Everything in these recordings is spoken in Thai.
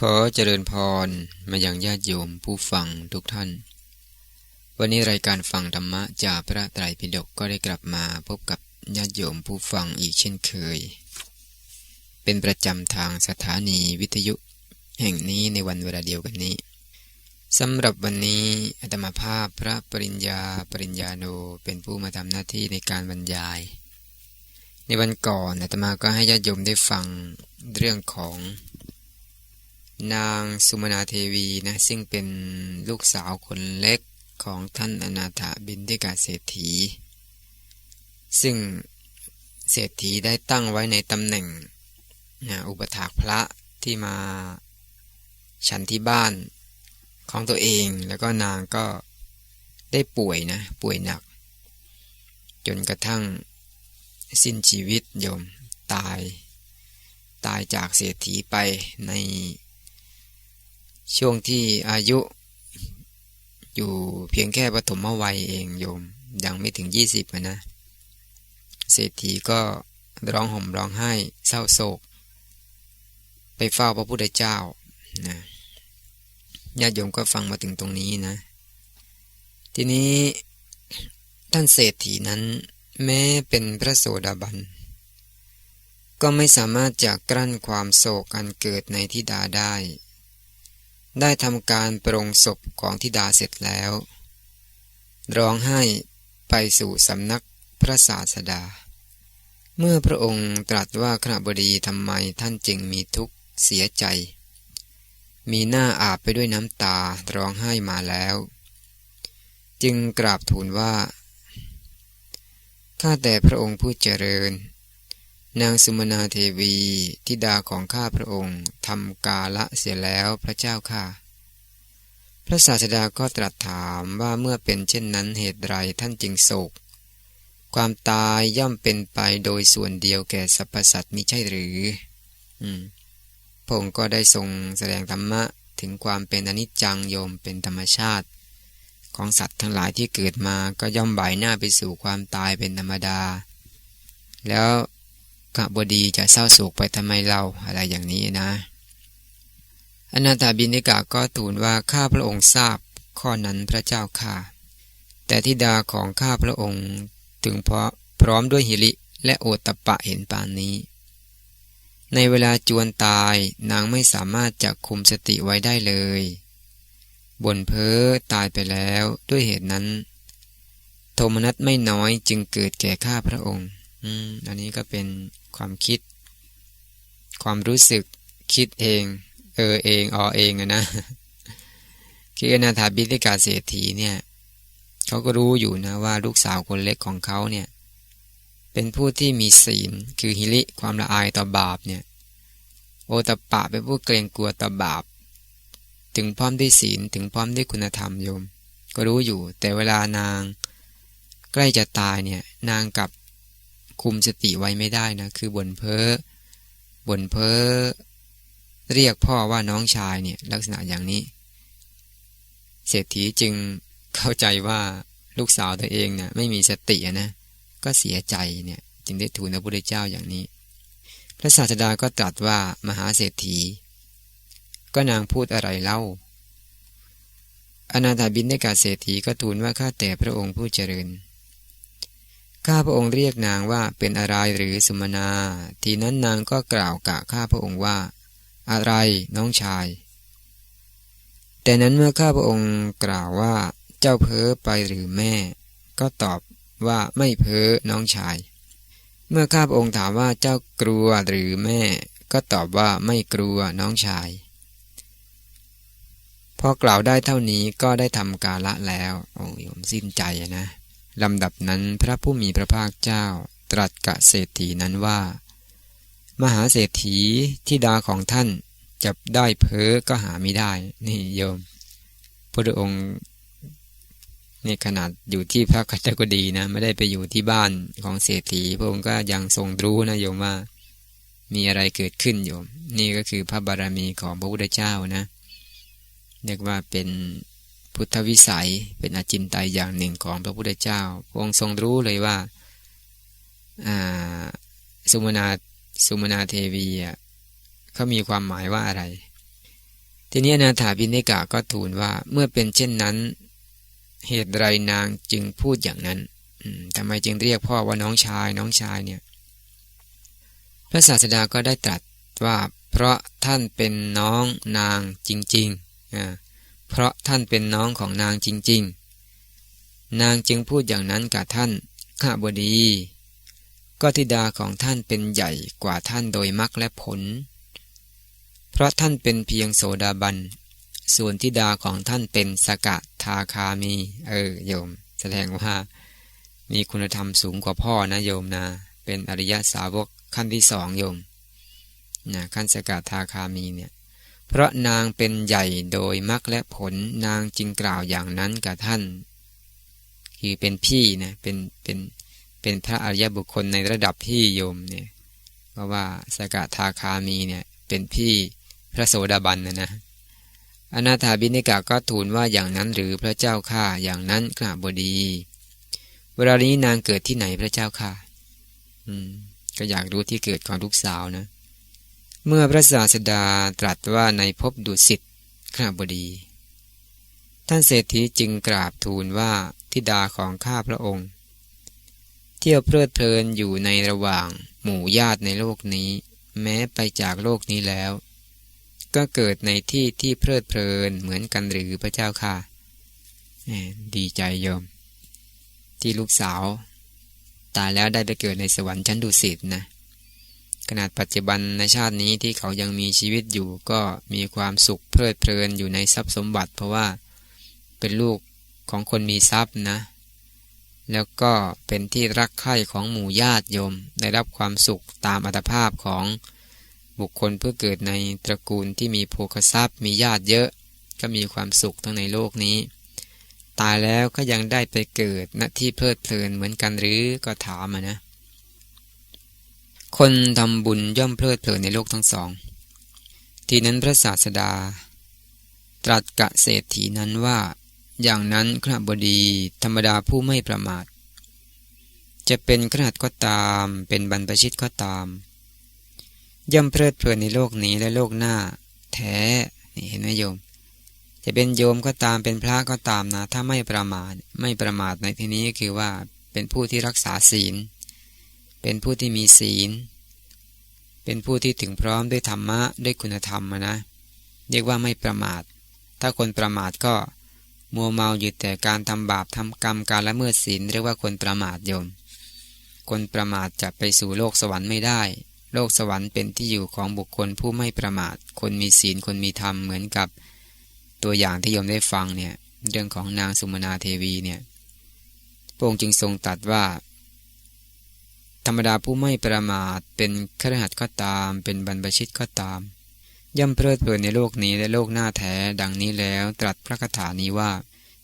ขอเจริญพรมาอย่างญาติโยมผู้ฟังทุกท่าน วันนี้รายการฟังธรรมะจากพระไตรปิฎกก็ได้กลับมาพบกับญาติโยมผู้ฟังอีกเช่นเคย เป็นประจำทางสถานีวิทยุ แห่งนี้ในวันเวลาเดียวกันนี้สำหรับวันนี้อาตมาภาพพระปริญญาปริญญาโนเป็นผู้มาทำหน้าที่ในการบรรยาย ในวันก่อนอาตมาก็ให้ญาติโยมได้ฟังเรื่องของ นางสุมนาเทวีนะซึ่งเป็นลูกสาวคนเล็กของท่านอนาถบินทิกาเศรษฐี ซึ่งเศรษฐีได้ตั้งไว้ในตำแหน่งนะอุปถากพระที่มาฉันที่บ้านของตัวเองแล้วก็นางก็ได้ป่วยนะ ป่วยหนัก จนกระทั่งสิ้นชีวิตโยมตาย ตายจากเศรษฐีไปใน ช่วงที่อายุ อยู่เพียงแค่ปฐมวัยเองโยม ยังไม่ถึงยี่สิบนะ เศรษฐีก็ร้องห่มร้องไห้เศร้าโศก ไปเฝ้าพระพุทธเจ้านะญาติโยมก็ฟังมาถึงตรงนี้นะ ทีนี้ท่านเศรษฐีนั้น แม้เป็นพระโสดาบัน ก็ไม่สามารถจะกลั้นความโศกอันเกิดในทิดาได้ ได้ทำการปรงศพของธิดาเสร็จแล้ว ร้องไห้ไปสู่สำนักพระศาสดา เมื่อพระองค์ตรัสว่าขณะบดีทำไมท่านจึงมีทุกข์เสียใจ มีหน้าอาบไปด้วยน้ำตาร้องไห้มาแล้ว จึงกราบทูลว่า ข้าแต่พระองค์ผู้เจริญ นางสุมนาเทวีทิดาของข้าพระองค์ทำกาละเสียแล้วพระเจ้าค่ะ พระศาสดาก็ตรัสถามว่าเมื่อเป็นเช่นนั้นเหตุไรท่านจึงโศก ความตายย่อมเป็นไปโดยส่วนเดียวแก่สรรพสัตว์มิใช่หรือ อืมพระองค์ก็ได้ทรงแสดงธรรมะถึงความเป็นอนิจจังโยมเป็นธรรมชาติ ของสัตว์ทั้งหลายที่เกิดมาก็ย่อมบ่ายหน้าไปสู่ความตายเป็นธรรมดา แล้ว กบดีจะเศร้าโศกไปทำไมเราอะไรอย่างนี้นะ อนาถาบินิกาก็ทูลว่าข้าพระองค์ทราบข้อนั้นพระเจ้าค่ะ แต่ทิดาของข้าพระองค์ถึงเพราะพร้อมด้วยหิริและโอตปะเห็นปานนี้ ในเวลาจวนตายนางไม่สามารถจะคุมสติไว้ได้เลยบนเพ้อตายไปแล้วด้วยเหตุนั้น โทมนัสไม่น้อยจึงเกิดแก่ข้าพระองค์ อืมอันนี้ก็เป็นความคิด ความรู้สึกคิดเอง เออเองออเองอะนะคืออนาถาบิธิกาเศรษฐีเนี่ยเขาก็รู้อยู่นะว่าลูกสาวคนเล็กของเขาเนี่ยเป็นผู้ที่มีศีลคือฮิริความละอายต่อบาปเนี่ยโอตปะเป็นผู้เกรงกลัวต่อบาป ถึงพร้อมด้วยศีลถึงพร้อมด้วยคุณธรรมโยม ก็รู้อยู่ แต่เวลานางใกล้จะตายเนี่ยนางกับ คุมสติไว้ไม่ได้นะ คือบ่นเพ้อบ่นเพ้อเรียกพ่อว่าน้องชายเนี่ยลักษณะอย่างนี้ เศรษฐีจึงเข้าใจว่าลูกสาวตัวเองเนี่ยไม่มีสตินะก็เสียใจเนี่ยจึงได้ทูลพระพุทธเจ้าอย่างนี้ พระศาสดาก็ตรัสว่ามหาเศรษฐี ก็นางพูดอะไรเล่า อนาถาบินได้กาเศรษฐีก็ทูลว่าข้าแต่พระองค์ผู้เจริญ ข้าพระองค์เรียกนางว่าเป็นอะไรหรือสุมาณาทีนั้นนางก็กล่าวกับข้าพระองค์ว่า อะไรน้องชาย แต่นั้นเมื่อข้าพระองค์กล่าวว่า เจ้าเพ้อไปหรือแม่ ก็ตอบว่าไม่เพ้อน้องชาย เมื่อข้าพระองค์ถามว่าเจ้ากลัวหรือแม่ ก็ตอบว่าไม่กลัวน้องชาย พอกล่าวได้เท่านี้ก็ได้ทำกาละแล้ว โอ้ยผมสิ้นใจนะ ลำดับนั้นพระผู้มีพระภาคเจ้าตรัสกับเศรษฐีนั้นว่า มหาเศรษฐีที่ดาของท่านจะได้เพ้อก็หาไม่ได้ นี่โยม พระองค์นี่ขนาดอยู่ที่พระกัจจกดีนะ ไม่ได้ไปอยู่ที่บ้านของเศรษฐีพระองค์ก็ยังทรงรู้นะโยมว่า มีอะไรเกิดขึ้นโยม นี่ก็คือพระบารมีของพระพุทธเจ้านะเรียกว่าเป็น พุทธวิสัยเป็นอาจินไตยอย่างหนึ่งของพระพุทธเจ้าพระองค์ทรงรู้เลยว่าสุมาณาสุมาณาเทวีเขามีความหมายว่าอะไร ทีนี้นาถาบินิกาก็ทูลว่าเมื่อเป็นเช่นนั้น เหตุไรนางจึงพูดอย่างนั้นทำไมจึงเรียกพ่อว่าน้องชายน้องชายเนี่ย พระศาสดาก็ได้ตรัสว่าเพราะท่านเป็นน้องนางจริงๆ เพราะท่านเป็นน้องของนางจริง ๆ นางจึงพูดอย่างนั้นกับท่านข้าบดี ก็ธิดาของท่านเป็นใหญ่กว่าท่านโดยมรรคและผล เพราะท่านเป็นเพียงโสดาบัน ส่วนธิดาของท่านเป็นสกะทาคามี เออโยม แสดงว่า มีคุณธรรมสูงกว่าพ่อนะโยมนะ เป็นอริยสาวกขั้นที่สองโยมนะขั้นสกทาคามีเนี่ย เพราะนางเป็นใหญ่โดยมรรคและผลนางจึงกล่าวอย่างนั้นกับท่าน คือเป็นพี่นะเป็นเป็นเป็นพระอริยบุคคลในระดับพี่โยมเนี่ยเพราะว่าสกทาคามีเนี่ยเป็นพี่พระโสดาบันนะนะอนาถาบินิกาก็ทูลว่าอย่างนั้นหรือพระเจ้าข้าอย่างนั้นขณะบดี เวลานี้นางเกิดที่ไหนพระเจ้าค่ะอืมก็อยากรู้ที่เกิดของลูกสาวนะ เมื่อพระศาสดาตรัสว่าในภพดุสิตข้าบดี ท่านเศรษฐีจึงกราบทูลว่าทิดาของข้าพระองค์ เที่ยวเพลิดเพลินอยู่ในระหว่างหมู่ญาติในโลกนี้ แม้ไปจากโลกนี้แล้ว ก็เกิดในที่ที่เพลิดเพลินเหมือนกันหรือพระเจ้าค่ะดีใจโยม ที่ลูกสาว ตายแล้วได้ไปเกิดในสวรรค์ชั้นดุสิตนะ ขนาดปัจจุบันในชาตินี้ที่เขายังมีชีวิตอยู่ก็มีความสุขเพลิดเพลินอยู่ในทรัพย์สมบัติ เพราะว่าเป็นลูกของคนมีทรัพย์นะ แล้วก็เป็นที่รักใคร่ของหมู่ญาติโยม ได้รับความสุขตามอัตภาพของบุคคลเพื่อเกิดในตระกูลที่มีโภคทรัพย์มีญาติเยอะ ก็มีความสุขทั้งในโลกนี้ ตายแล้วก็ยังได้ไปเกิดณที่เพลิดเพลินเหมือนกันหรือก็ถามนะ คนทำบุญย่อมเพลิดเพลินในโลกทั้งสอง ทีนั้นพระศาสดา ตรัสกะเศรษฐีนั้นว่า อย่างนั้นขณะบดีธรรมดาผู้ไม่ประมาท จะเป็นขนาดก็ตาม เป็นบรรพชิตก็ตาม ย่อมเพลิดเพลินในโลกนี้และโลกหน้า แท้นี่เห็นไหมโยม จะเป็นโยมก็ตามเป็นพระก็ตามนะ ถ้าไม่ประมาทไม่ประมาทในที่นี้ก็คือว่าเป็นผู้ที่รักษาศีล เป็นผู้ที่มีศีล เป็นผู้ที่ถึงพร้อมด้วยธรรมะด้วยคุณธรรมนะเรียกว่าไม่ประมาท ถ้าคนประมาทก็มัวเมาอยู่แต่การทำบาปทำกรรมการละเมิดศีลเรียกว่าคนประมาทโยม คนประมาทจะไปสู่โลกสวรรค์ไม่ได้ โลกสวรรค์เป็นที่อยู่ของบุคคลผู้ไม่ประมาท คนมีศีลคนมีธรรมเหมือนกับ ตัวอย่างที่โยมได้ฟังเนี่ยเรื่องของนางสุมนาเทวีเนี่ยพระองค์จึงทรงตัดว่า ธรรมดาผู้ไม่ประมาทเป็นขรหัสก็ตาม เป็นบรรพชิตก็ตาม ย่อมเพลิดเพลินในโลกนี้และโลกหน้าแท้ดังนี้แล้วตรัสพระคาถานี้ว่า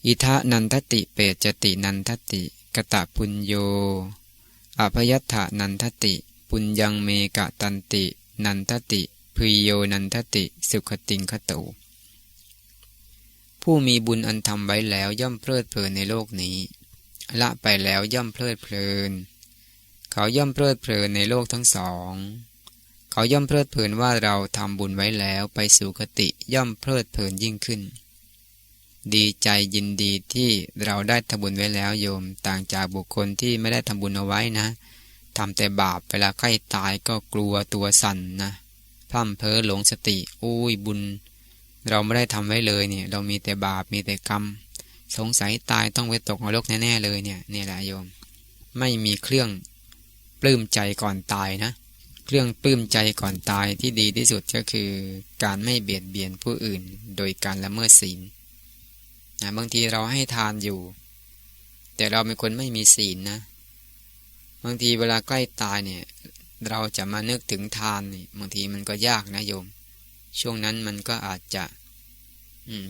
อิทะนันทติเปจตินันทติกตะปุญโยอภยัตถานันทติ ปุญญังเมกะตันติ นันทติพุยโยนันทติ สุขติงคตูผู้มีบุญอันทำไว้แล้วย่อมเพลิดเพลินในโลกนี้ละไปแล้วย่อมเพลิดเพลิน เขาย่อมเพลิดเพลินในโลกทั้งสอง เขาย่อมเพลิดเพลินว่าเราทำบุญไว้แล้วไปสู่คติย่อมเพลิดเพลินยิ่งขึ้น ดีใจยินดีที่เราได้ทำบุญไว้แล้วโยม ต่างจากบุคคลที่ไม่ได้ทำบุญเอาไว้นะทำแต่บาปเวลาใกล้ตายก็กลัวตัวสั่นนะพร่ำเพ้อหลงสติอุ้ยบุญ เราไม่ได้ทำไว้เลยเนี่ย เรามีแต่บาปมีแต่กรรม สงสัยตายต้องไปตกนรกแน่ๆเลยเนี่ยนี่แหละโยม ไม่มีเครื่อง ปลื้มใจก่อนตายนะ เครื่องปลื้มใจก่อนตายที่ดีที่สุดก็คือ การไม่เบียดเบียนผู้อื่น โดยการละเมิดศีลนะบางทีเราให้ทานอยู่ แต่เราเป็นคนไม่มีศีลนะ บางทีเวลาใกล้ตายเนี่ย เราจะมานึกถึงทานนี่บางทีมันก็ยากนะโยม ช่วงนั้นมันก็อาจจะ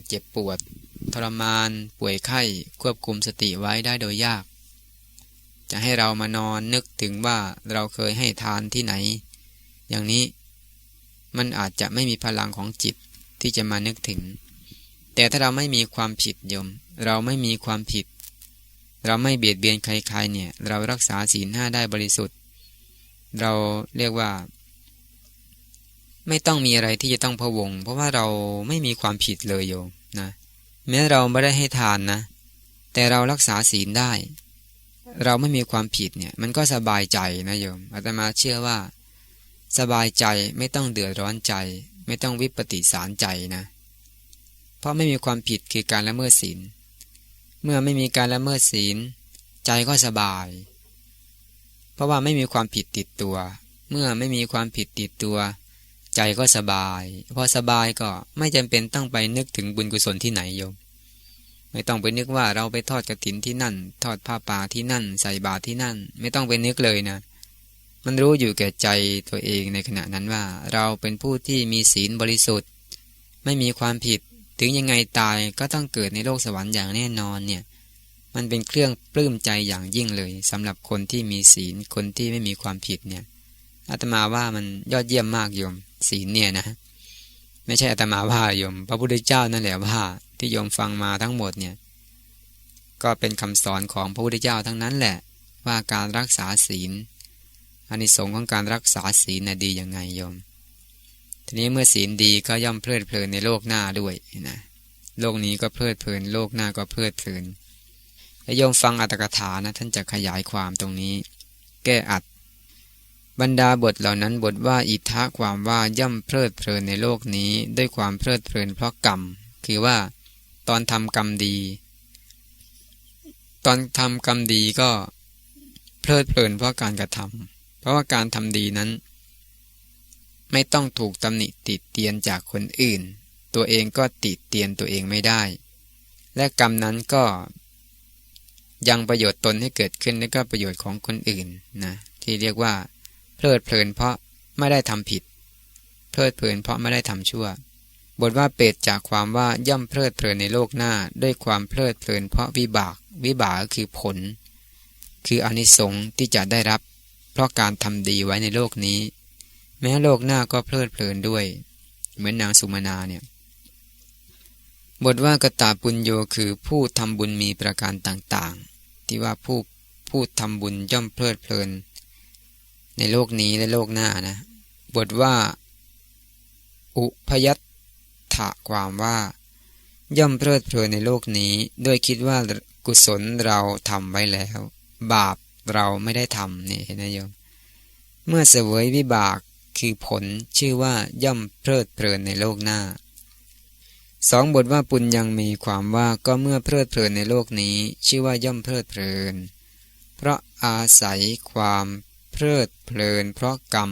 เจ็บปวด ทรมาน ป่วยไข้ ควบคุมสติไว้ได้โดยยาก จะให้เรามานอนนึกถึงว่าเราเคยให้ทานที่ไหน อย่างนี้มันอาจจะไม่มีพลังของจิตที่จะมานึกถึง แต่ถ้าเราไม่มีความผิดยม เราไม่มีความผิด เราไม่เบียดเบียนใครๆเนี่ย เรารักษาศีลห้าได้บริสุทธิ์ เราเรียกว่า ไม่ต้องมีอะไรที่จะต้องพะวง เพราะว่าเราไม่มีความผิดเลยโยมนะแม้เราไม่ได้ให้ทานนะ แต่เรารักษาศีลได้ เราไม่มีความผิดเนี่ย มันก็สบายใจนะโยมอาตมาเชื่อว่า สบายใจไม่ต้องเดือดร้อนใจ ไม่ต้องวิปฏิสารใจนะ เพราะไม่มีความผิดคือการละเมิดศีล เมื่อไม่มีการละเมิดศีล ใจก็สบาย เพราะว่าไม่มีความผิดติดตัว เมื่อไม่มีความผิดติดตัว ใจก็สบาย พอสบายก็ไม่จำเป็นต้องไปนึกถึงบุญกุศลที่ไหนโยม ไม่ต้องไปนึกว่าเราไปทอดกระถินที่นั่น ทอดผ้าป่าที่นั่น ใส่บาตรที่นั่น ไม่ต้องไปนึกเลยนะ มันรู้อยู่แก่ใจตัวเองในขณะนั้นว่า เราเป็นผู้ที่มีศีลบริสุทธิ์ ไม่มีความผิดถึงยังไงตายก็ต้องเกิดในโลกสวรรค์อย่างแน่นอนเนี่ย มันเป็นเครื่องปลื้มใจอย่างยิ่งเลยสำหรับคนที่มีศีลคนที่ไม่มีความผิดเนี่ยอาตมาว่ามันยอดเยี่ยมมากโยม ศีลเนี่ยนะ ไม่ใช่อาตมาว่าโยม พระพุทธเจ้านั่นแหละว่า ที่โยมฟังมาทั้งหมดเนี่ยก็เป็นคำสอนของพระพุทธเจ้าทั้งนั้นแหละ ว่าการรักษาศีลอานิสงส์ของการรักษาศีลน่ะดียังไงโยม ทีนี้เมื่อศีลดีก็ย่อมเพลิดเพลินในโลกหน้าด้วยนะโลกนี้ก็เพลิดเพลิน โลกหน้าก็เพลิดเพลินโยมฟังอัตถกถานะท่านจะขยายความตรงนี้ แก้อัด บรรดาบทเหล่านั้นบทว่าอิทะความว่าย่อมเพลิดเพลินในโลกนี้ ด้วยความเพลิดเพลินเพราะกรรม คือว่า ตอนทำกรรมดี ตอนทำกรรมดีก็เพลิดเพลินเพราะการกระทำเพราะว่าการทำดีนั้น ไม่ต้องถูกตำหนิติดเตียนจากคนอื่น ตัวเองก็ติดเตียนตัวเองไม่ได้ และกรรมนั้นก็ยังประโยชน์ตนให้เกิดขึ้นและก็ประโยชน์ของคนอื่นนะที่เรียกว่า เพลิดเพลินเพราะไม่ได้ทำผิด เพลิดเพลินเพราะไม่ได้ทำชั่ว บทว่าเปรตจากความว่าย่อมเพลิดเพลินในโลกหน้าด้วยความเพลิดเพลินเพราะวิบาก วิบากคือผล คืออนิสงส์ที่จะได้รับ เพราะการทำดีไว้ในโลกนี้ แม้โลกหน้าก็เพลิดเพลินด้วย เหมือนนางสุมาณาเนี่ยบทว่ากตาปุญโยคือผู้ทำบุญมีประการต่างๆ ที่ว่าผู้ผู้ทำบุญย่อมเพลิดเพลิน ในโลกนี้และโลกหน้านะ บทว่า อุพยัต ถะความว่า ย่อมเพลิดเพลินในโลกนี้ด้วยคิดว่ากุศลเราทำไว้แล้ว บาปเราไม่ได้ทำนี่เห็นไหมโยม เมื่อเสวยวิบากคือผลชื่อว่าย่อมเพลิดเพลินในโลกหน้าสองบทว่าปุญยังมีความว่าก็เมื่อเพลิดเพลินในโลกนี้ ชื่อว่าย่อมเพลิดเพลิน เพราะอาศัยความเพลิดเพลินเพราะกรรม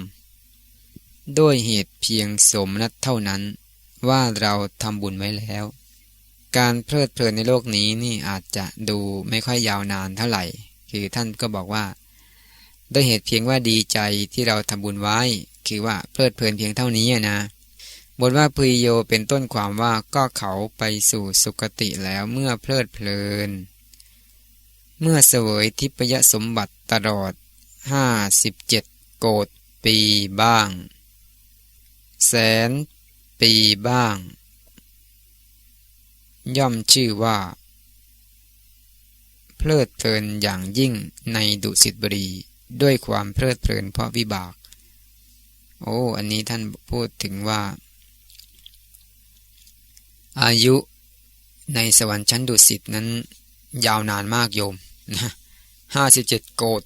ด้วยเหตุเพียงสมนัตเท่านั้น ว่าเราทำบุญไว้แล้ว การเพลิดเพลินในโลกนี้นี่อาจจะดูไม่ค่อยยาวนานเท่าไหร่ คือท่านก็บอกว่าด้วยเหตุเพียงว่าดีใจที่เราทำบุญไว้ คือว่าเพลิดเพลินเพียงเท่านี้นะบทว่าพุยโยเป็นต้นความว่าก็เขาไปสู่สุคติแล้วเมื่อเพลิดเพลิน เมื่อเสวยทิพยสมบัติตลอดห้าสิบเจ็ดโกดปีบ้าง แสน ปีบ้าง ย่อมชื่อว่า เพลิดเพลินอย่างยิ่งในดุสิตบรีด้วยความเพลิดเพลินเพราะวิบาก โอ้ อันนี้ท่านพูดถึงว่า อายุในสวรรค์ชั้นดุสิตนั้น ยาวนานมากโยมนะห้าสิบเจ็ดโกด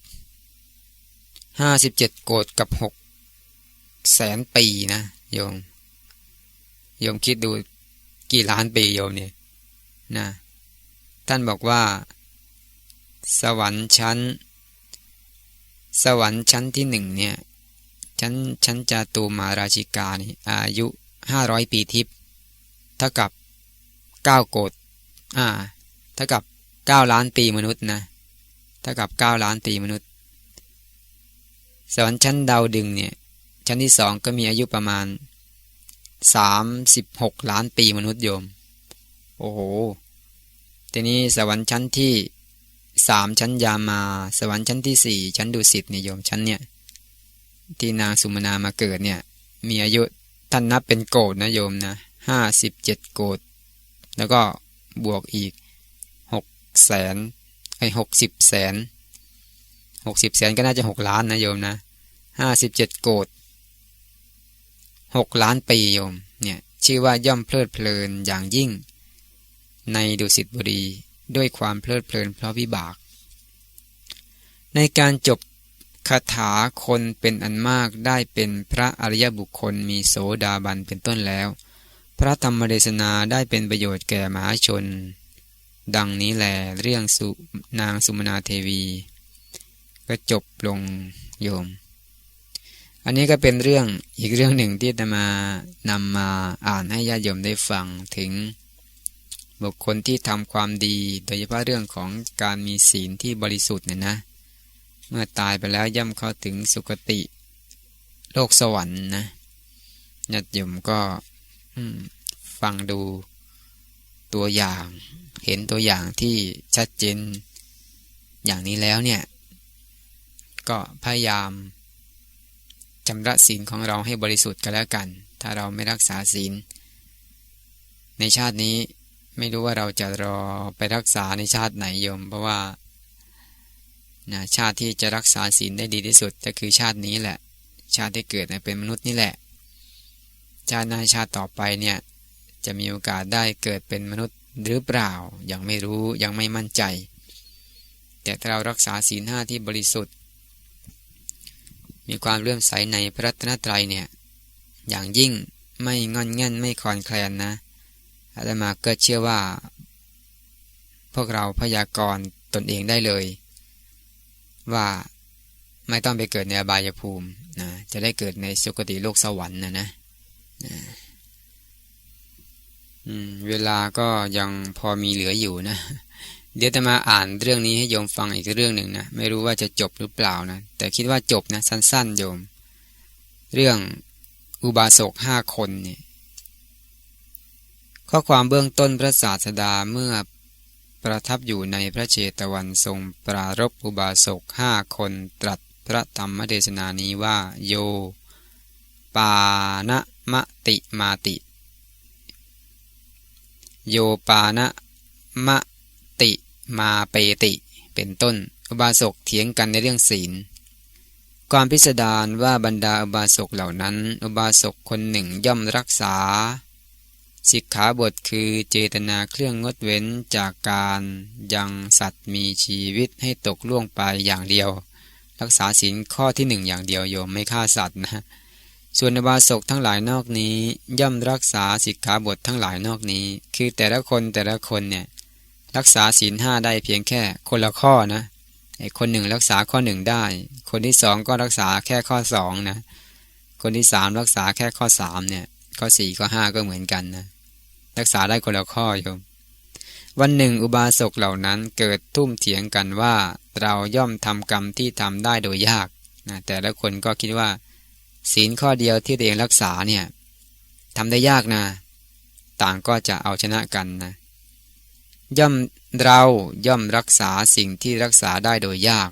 ห้าสิบเจ็ดโกดกับหกแสนปีนะโยม โยมคิดดูกี่ล้านปีโยมเนี่ยนะท่านบอกว่า สวรรค์ชั้น สวรรค์ชั้นที่หนึ่งเนี่ยชั้นชั้นจาตูมาราชิกานี่อายุห้าร้อยปีทิพย์เท่ากับเก้าโกดอ่าเท่ากับเก้าล้านปีมนุษย์นะเท่ากับเก้าล้านปีมนุษย์ สวรรค์ชั้นดาวดึงเนี่ยชั้นที่สองก็มีอายุประมาณ สามสิบหกล้านปีมนุษย์โยม โอ้โห ทีนี้สวรรค์ชั้นที่สามชั้นยามา สวรรค์ชั้นที่สี่ชั้นดุสิตเนี่ยโยมชั้นเนี่ย ที่นางสุมนามาเกิดเนี่ย มีอายุท่านนับเป็นโกดนะโยมนะห้าสิบเจ็ดโกดแล้วก็บวกอีกหกแสนไอหกสิบแสนหกสิบแสนก็น่าจะหกล้านนะโยมนะห้าสิบเจ็ดโกด หกล้านปีโยมเนี่ยชื่อว่าย่อมเพลิดเพลินอย่างยิ่ง ในดุสิตบุรีด้วยความเพลิดเพลินเพราะวิบาก ในการจบคาถาคนเป็นอันมากได้เป็นพระอริยบุคคลมีโสดาบันเป็นต้นแล้ว พระธรรมเดชนาได้เป็นประโยชน์แก่มหาชน ดังนี้แหลเรื่องสุนางสุมนาเทวี ก็จบลงโยม อันนี้ก็เป็นเรื่องอีกเรื่องหนึ่งที่จะมานำมาอ่านให้ญาติโยมได้ฟังถึงบุคคลที่ทำความดี โดยเฉพาะเรื่องของการมีศีลที่บริสุทธิ์เนี่ยนะ เมื่อตายไปแล้วย่ำเข้าถึงสุคติ โลกสวรรค์นะญาติโยมก็ฟังดูตัวอย่างเห็นตัวอย่างที่ชัดเจนอย่างนี้แล้วเนี่ย ก็พยายาม จำระศีลของเราให้บริสุทธิ์กันแล้วกัน ถ้าเราไม่รักษาศีล ในชาตินี้ไม่รู้ว่าเราจะรอไปรักษาในชาติไหนโยม เพราะว่านะชาติที่จะรักษาศีลได้ดีที่สุดก็คือชาตินี้แหละ ชาติที่เกิดเป็นมนุษย์นี่แหละ ชาติหน้าชาติต่อไปเนี่ยจะมีโอกาสได้เกิดเป็นมนุษย์หรือเปล่ายังไม่รู้ยังไม่มั่นใจ แต่ถ้าเรารักษาศีลห้าที่บริสุทธิ์ มีความเลื่อมใสในพระรัตนตรัยเนี่ยอย่างยิ่งไม่งอนงันไม่คลอนแคลนนะอาตมาก็เชื่อว่า พวกเราพยากรณ์ตนเองได้เลย ว่าไม่ต้องไปเกิดในอบายภูมินะจะได้เกิดในสุคติโลกสวรรค์นะนะเวลาก็ยังพอมีเหลืออยู่นะ เดี๋ยวจะมาอ่านเรื่องนี้ให้โยมฟังอีกเรื่องหนึ่งนะไม่รู้ว่าจะจบหรือเปล่านะ แต่คิดว่าจบนะสั้นๆ โยม เรื่องอุบาสกห้าคนเนี่ยข้อความเบื้องต้นพระศาสดาเมื่อประทับอยู่ในพระเชตวันทรงปรารบอุบาสกห้าคนตรัสพระธรรมเทศนานี้ว่า โย ปานะมะติมาติ โยปานะมะ มาเปติ เป็นต้น อุบาสกเถียงกันในเรื่องศีล ความพิสดารว่าบรรดาอุบาสกเหล่านั้น อุบาสกคนหนึ่งย่อมรักษาสิกขาบทคือเจตนาเครื่องงดเว้นจากการยังสัตว์มีชีวิตให้ตกล่วงไปอย่างเดียว รักษาศีลข้อที่หนึ่งอย่างเดียวโยมไม่ฆ่าสัตว์นะส่วนอบาศกทั้งหลายนอกนี้ ย่อมรักษาสิกขาบททั้งหลายนอกนี้ คือแต่ละคนแต่ละคนเนี่ย รักษาศีลห้าได้เพียงแค่คนละข้อนะไอ้คนหนึ่งรักษาข้อหนึ่งได้ คนที่สองก็รักษาแค่ข้อสองนะ คนที่สามรักษาแค่ข้อสามเนี่ย ข้อสี่ข้อห้าก็เหมือนกันนะ รักษาได้คนละข้อโยม วันหนึ่งอุบาสกเหล่านั้นเกิดทุ่มเถียงกันว่าเราย่อมทำกรรมที่ทำได้โดยยากนะแต่ละคนก็คิดว่า ศีลข้อเดียวที่ตัวเองรักษาเนี่ยทำได้ยากนะ ต่างก็จะเอาชนะกันนะ ย่อมเราย่อมรักษาสิ่งที่รักษาได้โดยยาก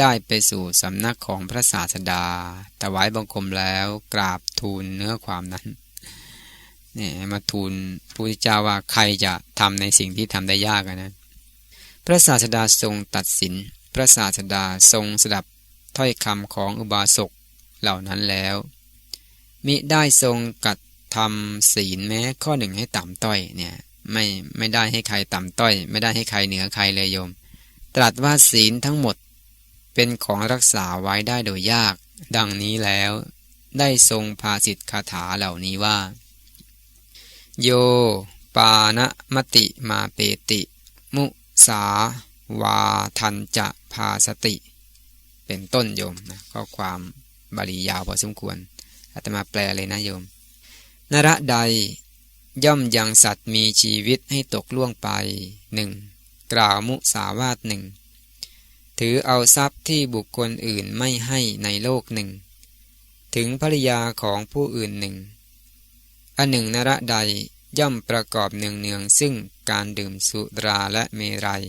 ได้ไปสู่สำนักของพระศาสดาถวายบังคมแล้วกราบทูลเนื้อความนั้นเนี่ยมาทูลพระพุทธเจ้าว่าใครจะทำในสิ่งที่ทำได้ยากนะ พระศาสดาทรงตัดสิน พระศาสดาทรงสดับถ้อยคำของอุบาสกเหล่านั้นแล้ว มิได้ทรงกัดทำศีลแม้ข้อหนึ่งให้ต่ำต้อยเนี่ย ไม่ไม่ได้ให้ใครต่ำต้อย ไม่ได้ให้ใครเหนือใครเลยโยม ตรัสว่าศีลทั้งหมดเป็นของรักษาไว้ได้โดยยาก ดังนี้แล้วได้ทรงภาสิทธคาถาเหล่านี้ว่า โย ปานะมติมาเปติ มุสาวาทันจะพาสติ เป็นต้นโยมนะข้อความบาลียาวพอสมควรอาตมาแปลเลยนะโยมนระใด ย่อมยังสัตว์มีชีวิตให้ตกล่วงไปหนึ่งกล่าวมุสาวาทหนึ่งถือเอาทรัพย์ที่บุคคลอื่นไม่ให้ในโลกหนึ่ง ถึงภริยาของผู้อื่นหนึ่งอันหนึ่งนระใดย่อมประกอบเนืองเนืองซึ่งการดื่มสุราและเมรัย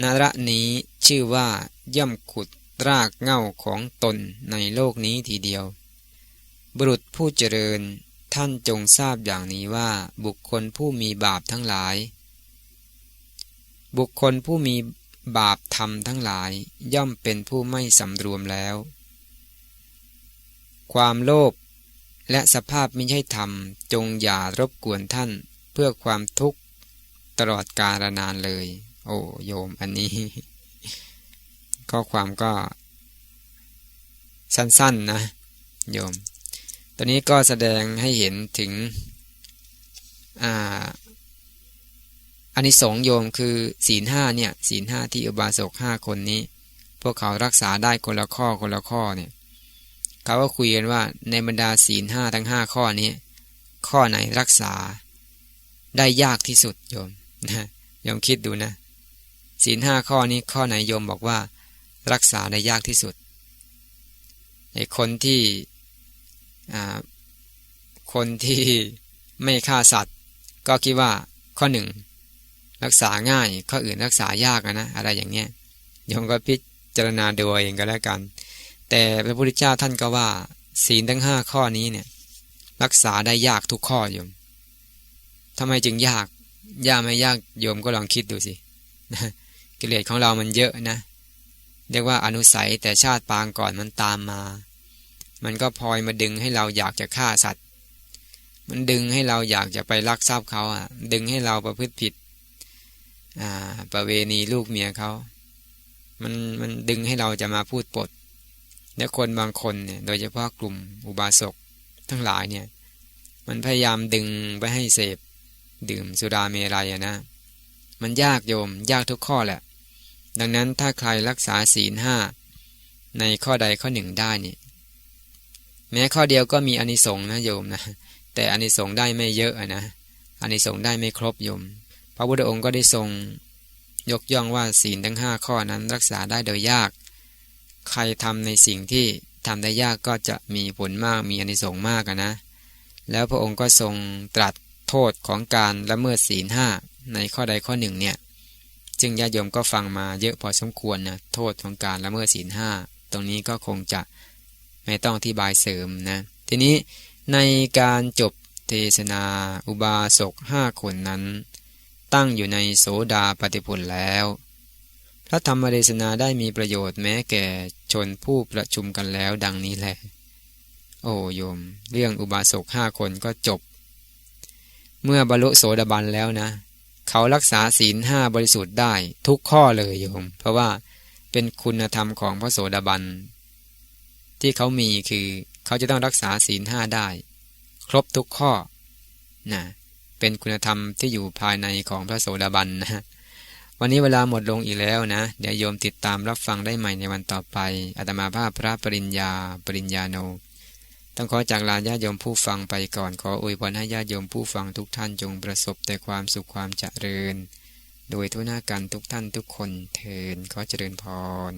นระนี้ชื่อว่าย่อมขุดรากเง่าของตนในโลกนี้ทีเดียว บุรุษผู้เจริญ ท่านจงทราบอย่างนี้ว่าบุคคลผู้มีบาปทั้งหลาย บุคคลผู้มีบาปทำทั้งหลายย่อมเป็นผู้ไม่สำรวมแล้ว ความโลภและสภาพไม่ใช่ธรรม จงอย่ารบกวนท่านเพื่อความทุกข์ตลอดกาลนานเลย โอ้โยมอันนี้ ข้อความก็สั้นๆนะโยม ตอนนี้ก็แสดงให้เห็นถึงอันนี้สงโยมคือศีลห้าเนี่ยศีลห้าที่อุบาสกห้าคนนี้ พวกเขารักษาได้คนละข้อคนละข้อเนี่ยเขาก็คุยกันว่าในบรรดาศีลห้าทั้งห้าข้อนี้ ข้อไหนรักษาได้ยากที่สุดโยมนะโยมคิดดูนะศีลห้าข้อนี้ข้อไหนโยมบอกว่า รักษาได้ยากที่สุดไอ้คนที่ คนที่ไม่ฆ่าสัตว์ ก็คิดว่าข้อหนึ่งรักษาง่ายข้ออื่นรักษายากนะอะไรอย่างเงี้ยโยมก็พิจารณาดูเองก็แล้วกัน แต่พระพุทธเจ้าท่านก็ว่า ศีลทั้งห้าข้อนี้เนี่ยรักษาได้ยากทุกข้อโยมทำไมจึงยากยากไม่ยากโยมก็ลองคิดดูสิกิเลสของเรามันเยอะนะ เรียกว่าอนุสัยแต่ชาติปางก่อนมันตามมา มันก็พลอยมาดึงให้เราอยากจะฆ่าสัตว์ มันดึงให้เราอยากจะไปลักทรัพย์เขาอะ ดึงให้เราประพฤติผิด อ่า ประเวณีลูกเมียเขา มันมันดึงให้เราจะมาพูดปด และคนบางคนเนี่ย โดยเฉพาะกลุ่มอุบาสกทั้งหลายเนี่ย มันพยายามดึงไปให้เสพ ดื่มสุราเมรัยนะ มันยากโยม ยากทุกข้อแหละ ดังนั้นถ้าใครรักษาศีลห้าในข้อใดข้อหนึ่งได้นี่ แม้ข้อเดียวก็มีอนิสงส์นะโยมนะแต่อานิสงส์ได้ไม่เยอะนะอานิสงส์ได้ไม่ครบโยม พระพุทธองค์ก็ได้ทรง ยกย่องว่าศีลทั้งห้าข้อนั้นรักษาได้โดยยาก ใครทำในสิ่งที่ทำได้ยากก็จะมีผลมากมีอนิสงส์มากนะ แล้วพระองค์ก็ทรงตรัสโทษของการละเมิดศีลห้าในข้อใดข้อหนึ่งเนี่ยจึงญาติโยมก็ฟังมาเยอะพอสมควรนะโทษของการละเมิดศีลห้าตรงนี้ก็คงจะ ไม่ต้องอธิบายเสริมนะ ทีนี้ในการจบเทศนาอุบาสกห้าคนนั้น ตั้งอยู่ในโสดาปฏิผลแล้ว พระธรรมเทศนาได้มีประโยชน์แม้แก่ชนผู้ประชุมกันแล้วดังนี้แหละ โอ้โยม เรื่องอุบาสกห้าคนก็จบ เมื่อบรรลุโสดาบันแล้วนะ เขารักษาศีลห้าบริสุทธิ์ได้ทุกข้อเลยโยม เพราะว่าเป็นคุณธรรมของพระโสดาบัน ที่เขามีคือเขาจะต้องรักษาศีลห้าได้ ครบทุกข้อนะเป็นคุณธรรมที่อยู่ภายในของพระโสดาบันนะวันนี้เวลาหมดลงอีกแล้วนะ เดี๋ยวโยมติดตามรับฟังได้ใหม่ในวันต่อไปอาตมาภาพพระปริญญาปริญญาโน ต้องขอจากลาญาโยมผู้ฟังไปก่อนขออวยพรให้ญาโยมผู้ฟังทุกท่านจงประสบแต่ความสุขความเจริญ โดยทุกหน้ากันทุกท่านทุกคนเทินขอเจริญพร